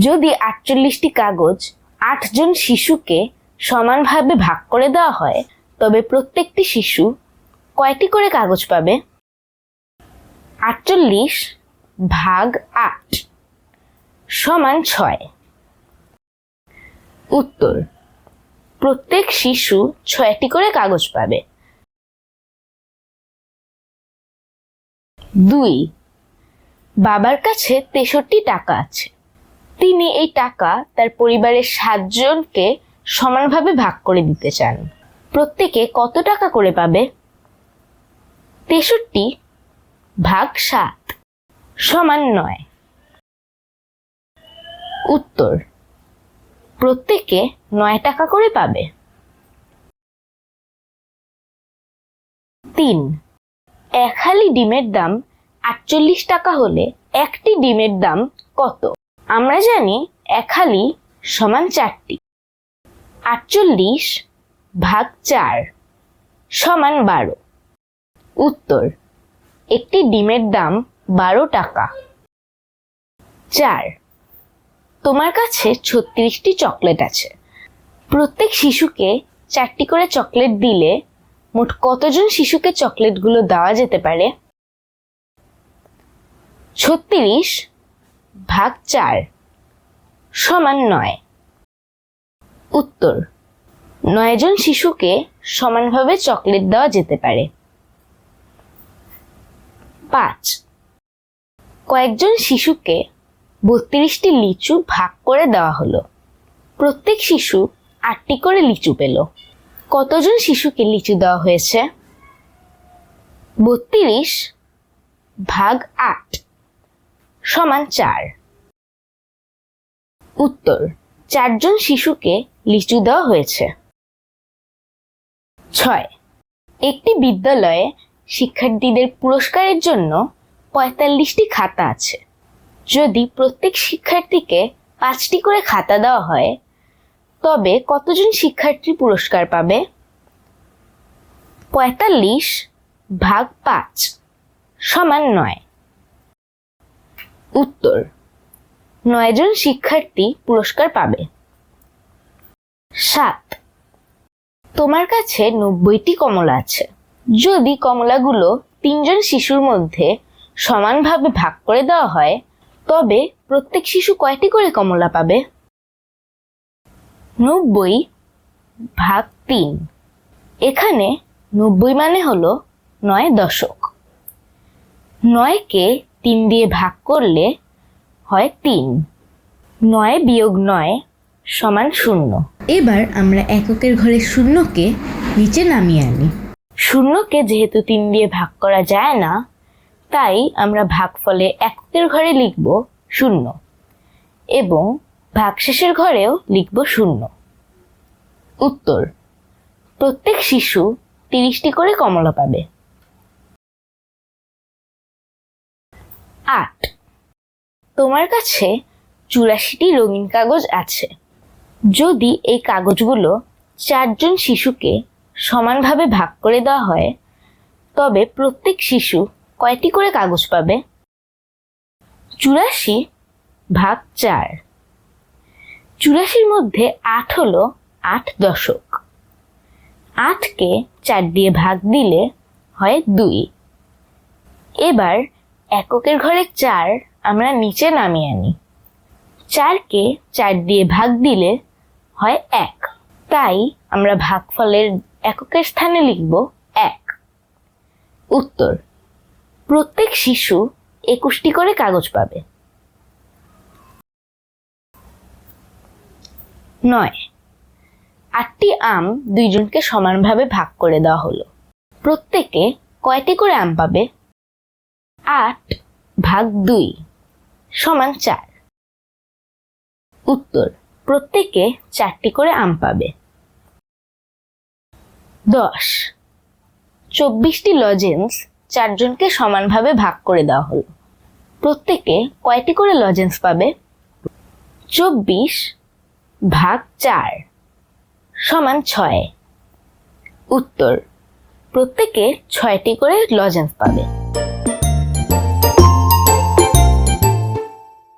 যদি আটচল্লিশটি কাগজ আটজন শিশুকে সমানভাবে ভাগ করে দেওয়া হয়, তবে প্রত্যেকটি শিশু কয়টি করে কাগজ পাবে? আটচল্লিশ ভাগ আট সমান ছয়। উত্তর, প্রত্যেক শিশু ছয়টি করে কাগজ পাবে। দুই, বাবার কাছে তেষট্টি টাকা আছে। তিনি এই টাকা তার পরিবারের সাতজনকে সমানভাবে ভাগ করে দিতে চান। প্রত্যেকে কত টাকা করে পাবে? তেষট্টি ভাগ সাত সমান নয়। উত্তর, প্রত্যেকে নয় টাকা করে পাবে। তিন, এক হালি ডিমের দাম আটচল্লিশ টাকা হলে একটি ডিমের দাম কত? আমরা জানি এক হালি সমান চারটি। আটচল্লিশ ভাগ চার সমান বারো। উত্তর, একটি ডিমের দাম বারো টাকা। চার, তোমার কাছে ছত্রিশটি চকলেট আছে। প্রত্যেক শিশুকে চারটি করে চকলেট দিলে মোট কতজন শিশুকে চকলেটগুলো দেওয়া যেতে পারে? ছত্রিশ ভাগ চার সমান নয়। উত্তর, নয়জন শিশুকে সমানভাবে চকলেট দেওয়া যেতে পারে। পাঁচ, কয়েকজন শিশুকে বত্রিশটি লিচু ভাগ করে দেওয়া হলো। প্রত্যেক শিশু আটটি করে লিচু পেল। কতজন শিশুকে লিচু দেওয়া হয়েছে? বত্রিশ ভাগ আট সমান চার। উত্তর, চারজন শিশুকে লিচু দেওয়া হয়েছে। ছয়, একটি বিদ্যালয়ে শিক্ষার্থীদের পুরস্কারের জন্য পঁয়তাল্লিশটি খাতা আছে। যদি প্রত্যেক শিক্ষার্থীকে পাঁচটি করে খাতা দেওয়া হয়, তবে কতজন শিক্ষার্থী পুরস্কার পাবে? পঁয়তাল্লিশ ভাগ পাঁচ সমান নয়। উত্তর নয়জন শিক্ষার্থী পুরস্কার পাবে। সাত। তোমার কাছে নব্বইটি কমলা আছে। যদি কমলাগুলো তিনজন শিশুর মধ্যে সমানভাবে ভাগ করে দেওয়া হয়, তবে প্রত্যেক শিশু কয়টি করে কমলা পাবে? নব্বই ভাগ তিন। এখানে নব্বই মানে হলো নয় দশক। নয়কে তিন দিয়ে ভাগ করলে হয় তিন। নয় বিয়োগ নয় সমান শূন্য। এবার আমরা এককের ঘরে শূন্যকে নিচে নামিয়ে আনি। শূন্যকে যেহেতু তিন দিয়ে ভাগ করা যায় না তাই আমরা ভাগফলে এককের ঘরে লিখব শূন্য এবং ভাগশেষের ঘরেও লিখব শূন্য। উত্তর প্রত্যেক শিশু তিরিশটি করে কমলা পাবে। আট তোমার কাছে চুরাশিটি রঙিন কাগজ আছে। যদি এই কাগজগুলো চারজন শিশুকে সমানভাবে ভাগ করে দেওয়া হয়, তবে প্রত্যেক শিশু কয়টি করে কাগজ পাবে? চুরাশি ভাগ চার। চুরাশির মধ্যে আট হলো আট দশক। আটকে চার দিয়ে ভাগ দিলে হয় দুই। এবার এককের ঘরে চার আমরা নিচে নামিয়ে আনি। চারকে চার দিয়ে ভাগ দিলে হয় এক। তাই আমরা ভাগফলের এককের স্থানে লিখব এক। উত্তর, প্রত্যেক শিশু একুশটি করে কাগজ পাবে। নয়, আটটি আম দুইজনকে সমানভাবে ভাগ করে দেওয়া হলো। প্রত্যেকে কয়টি করে আম পাবে? আট ভাগ দুই। সমান চার। উত্তর, প্রত্যেকে চারটি করে আম পাবে। দশ, চব্বিশটি লজেন্স চারজনকে সমানভাবে ভাগ করে দেওয়া হলো। প্রত্যেকে কয়টি করে লজেন্স পাবে? চব্বিশ ভাগ চার সমান ছয়। উত্তর, প্রত্যেকে ছয়টি করে লজেন্স পাবে।